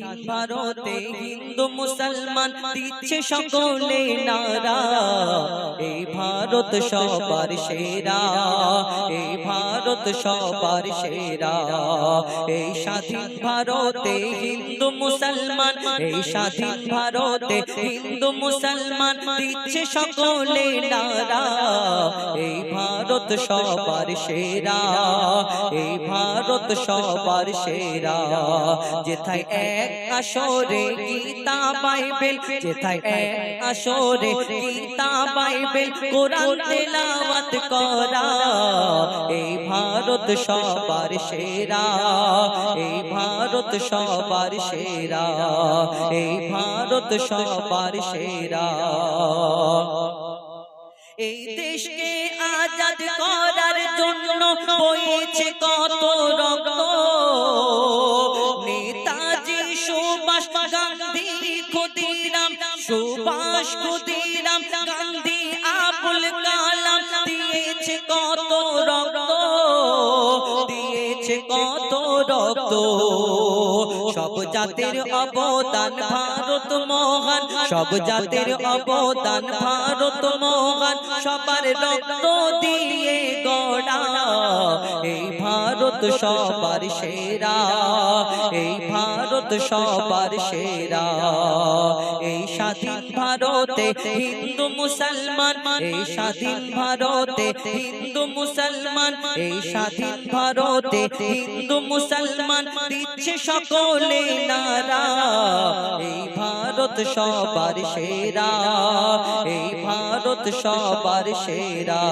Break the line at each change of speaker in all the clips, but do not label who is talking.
ভারতে হিন্দু মুসলমান দিচ্ছে সকলে নারা। এই ভারত সবার সেরা। এই ভারত সবার সেরা। এই স্বাধীন ভারতে হিন্দু মুসলমান। এই স্বাধীন ভারতে হিন্দু মুসলমান দিচ্ছে সকলে নারা। এই ভারত সবার সেরা। এই ভারত সবার সেরা। যেথায় এক করা। এই ভারত সবার সেরা, এই ভারত সবার সেরা, এই ভারত সবার সেরা। এই দেশকে আজাদ করার জন্য বইছে কত সুভাষ ক্ষুদিরাম গান্ধী আবুল কালাম দিয়েছে কত রক্ত, দিয়েছে কত রক্ত। সব জাতির অবদান ভারত মহান সব জাতির অবদান ভারত মহান, সবার রক্ত দিয়ে গড়া। এই ভারত সবার সেরা, এই ভারত সবার সেরা। এই স্বাধীন ভারতে হিন্দু মুসলমান, এই স্বাধীন ভারতে হিন্দু মুসলমান, এই স্বাধীন ভারতে হিন্দু মুসলমান দিচ্ছে সকলে নারা। এই ভারত সবার সেরা, এই ভারত সবার সেরা,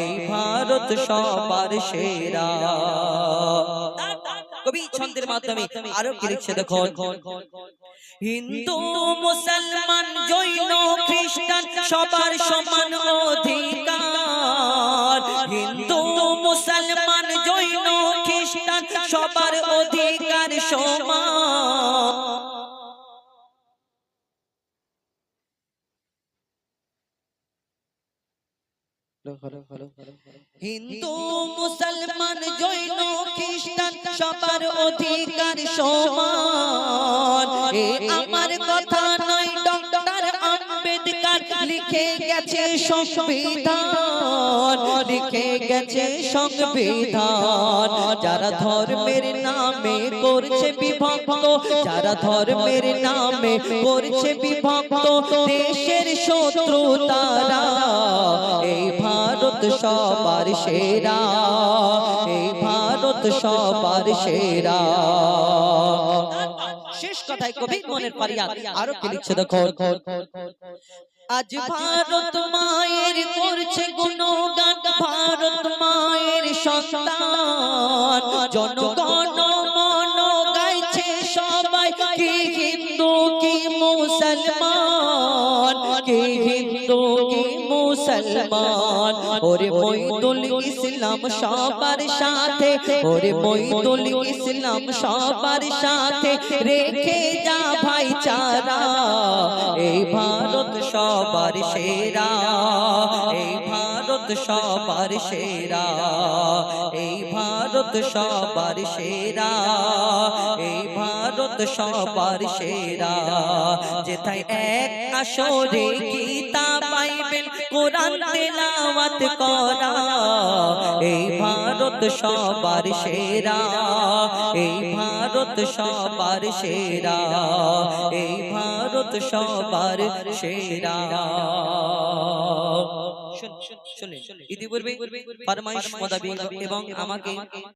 এই ভারত সবার সেরা। কবি ছন্দের মাধ্যমে আরও কি লিখছে দেখো হিন্দু, মুসলমান, জৈন, খ্রিস্টান সবার সমান অধিকার। হিন্দু, মুসলমান, জৈন, খ্রিস্টান সবার অধিকার সমান। হিন্দু মুসলমান জৈন খ্রিস্টান সবার অধিকার সমান। এ আমার কথা নয় ডক্টর আম্বেদকর লিখে গেছে সংবিধান। লিখে গেছে সংবিধান। যারা ধর্মের নামে করছে বিভক্ত, যারা ধর্মের নামে করছে বিভক্ত, দেশের শত্রু তারা। এই ভারত সবার সেরা, এই ভারত সবার সেরা। শেষ কথায় কবি মনের পারিয়া আরও কি লিখছে দেখো আজ ভারত মায়ের করছে গুণগান ভারত মায়ের সন্তান। জনগণ মন গাইছে সবাই কি হিন্দু কি মুসলমান? কি হিন্দু কি মুসলমান? ওরে মইদুল ইসলাম সবার সাথে ওরে মইদুল ইসলাম সবার সাথে রেখে যা ভাইচারা। এই ভারত সবার সেরা এই ভারত সবার সেরা এই ভারত সবার সেরা এই ভারত সবার সেরা। যেথায় এক আসরে গীতা বাইবেল কোরআন তেলাওয়াত করা। এই ভারত সবার সেরা। এই ভারত সবার সেরা। এই ভারত সবার সেরা। ইতিপূর্বে ফরমাইশ মোতাবেক এবং আমাকে